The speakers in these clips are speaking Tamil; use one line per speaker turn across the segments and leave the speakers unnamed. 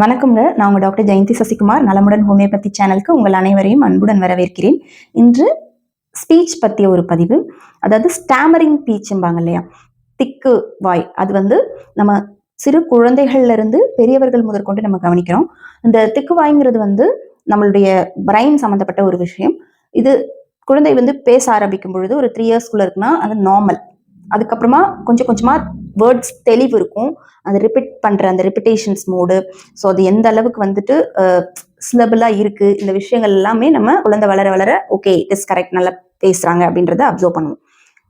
வணக்கம்ங்க. நான் உங்கள் டாக்டர் ஜெயந்தி சசிகுமார். நலமுடன் ஹோமியோபதி சேனலுக்கு உங்கள் அனைவரையும் அன்புடன் வரவேற்கிறேன். இன்று ஸ்பீச் பற்றிய ஒரு பதிவு. அதாவது ஸ்டாமரிங் பீச்சும்பாங்க இல்லையா? திக்கு வாய். அது வந்து நம்ம சிறு குழந்தைகள்ல இருந்து பெரியவர்கள் முதற்கொண்டு நம்ம கவனிக்கிறோம். இந்த திக்கு வாய்ங்கிறது வந்து நம்மளுடைய பிரைன் சம்மந்தப்பட்ட ஒரு விஷயம். இது குழந்தை வந்து பேச ஆரம்பிக்கும் பொழுது ஒரு த்ரீ இயர்ஸ்குள்ள இருக்குன்னா அது நார்மல் அதுக்கப்புறமா கொஞ்சம் கொஞ்சமா வேர்ட்ஸ் தெளிவு இருக்கும். அந்த ரிப்பீட் பண்ற அந்த ரிப்பிட்டேஷன்ஸ் மோடு ஸோ அது எந்த அளவுக்கு வந்துட்டு சிலபிளா இருக்கு இந்த விஷயங்கள் எல்லாமே நம்ம குழந்தை வளர வளர ஓகே இட் இஸ் கரெக்ட் நல்லா பேசுறாங்க அப்படின்றத அப்சர்வ் பண்ணுவோம்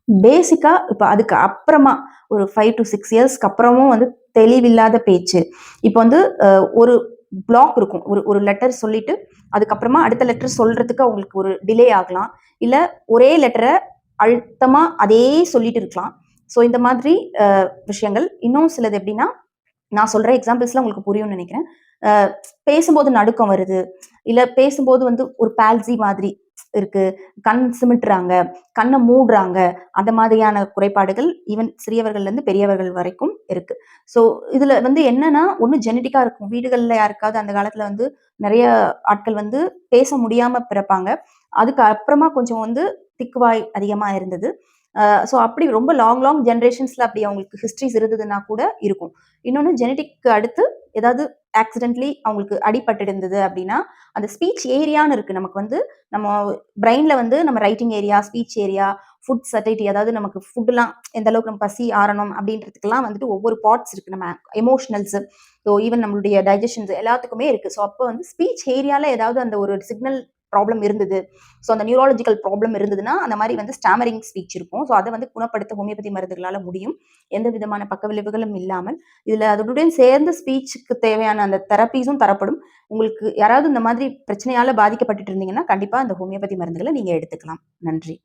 பேசிக்கா இப்போ அதுக்கு அப்புறமா ஒரு ஃபைவ் டு சிக்ஸ் இயர்ஸ்க்கு அப்புறமும் வந்து தெளிவில்லாத பேச்சு. இப்போ வந்து ஒரு பிளாக் இருக்கும் ஒரு ஒரு லெட்டர் சொல்லிட்டு அதுக்கப்புறமா அடுத்த லெட்டர் சொல்றதுக்கு அவங்களுக்கு ஒரு டிலே ஆகலாம். இல்ல ஒரே லெட்டரை அழுத்தமா அதே சொல்லிட்டு இருக்கலாம். ஸோ இந்த மாதிரி விஷயங்கள். இன்னும் சிலது எப்படின்னா நான் சொல்ற எக்ஸாம்பிள்ஸ்லாம் உங்களுக்கு புரியும்னு நினைக்கிறேன். பேசும்போது நடுக்கம் வருது. இல்லை பேசும்போது வந்து ஒரு பால்சி மாதிரி இருக்கு. கண் சிமிட்டுறாங்க. கண்ணை மூடுறாங்க. அந்த மாதிரியான குறைபாடுகள் ஈவன் சிறியவர்கள்ல இருந்து பெரியவர்கள் வரைக்கும் இருக்கு. ஸோ இதுல வந்து என்னன்னா ஒன்று ஜெனட்டிக்கா இருக்கும். வீடுகளில் யாருக்காவது அந்த காலத்துல வந்து நிறைய ஆட்கள் வந்து பேச முடியாம பிறப்பாங்க. அதுக்கு அப்புறமா கொஞ்சம் வந்து திக்குவாய் அதிகமா இருந்தது. ஸோ அப்படி ரொம்ப லாங் லாங் ஜென்ரேஷன்ஸில் அப்படி அவங்களுக்கு ஹிஸ்ட்ரிஸ் இருந்ததுன்னா கூட இருக்கும். இன்னொன்று ஜெனட்டிக்கு அடுத்து ஏதாவது ஆக்சிடென்ட்லி அவங்களுக்கு அடிபட்டு இருந்தது அப்படின்னா அந்த ஸ்பீச் ஏரியான்னு இருக்குது நமக்கு வந்து நம்ம பிரெயினில் வந்து நம்ம writing area speech area food சர்டைட்டி அதாவது நமக்கு ஃபுட்டுலாம் எந்த அளவுக்கு நம்ம பசி ஆறணும் அப்படின்றதுக்கெல்லாம் வந்துட்டு ஒவ்வொரு பார்ட்ஸ் இருக்குது நம்ம எமோஷனல்ஸு ஸோ ஈவன் நம்மளுடைய டைஜஷன்ஸ் எல்லாத்துக்குமே இருக்குது ஸோ அப்போ வந்து ஸ்பீச் ஏரியாவில் ஏதாவது அந்த ஒரு சிக்னல் ப்ராப்ளம் இருந்தது. ஸோ அந்த நியூராலஜிக்கல் ப்ராப்ளம் இருந்ததுன்னா அந்த மாதிரி வந்து ஸ்டாமரிங் ஸ்பீச் இருக்கும். ஸோ அதை வந்து குணப்படுத்த ஹோமியோபதி மருந்துகளால் முடியும். எந்த விதமான பக்க விளைவுகளும் இல்லாமல். இதில் அதனுடன் சேர்ந்து ஸ்பீச்சுக்கு தேவையான அந்த தெரப்பீஸும் தரப்படும். உங்களுக்கு யாராவது இந்த மாதிரி பிரச்சனையால் பாதிக்கப்பட்டுட்டு இருந்தீங்கன்னா கண்டிப்பாக அந்த ஹோமியோபதி மருந்துகளை நீங்கள் எடுத்துக்கலாம். நன்றி.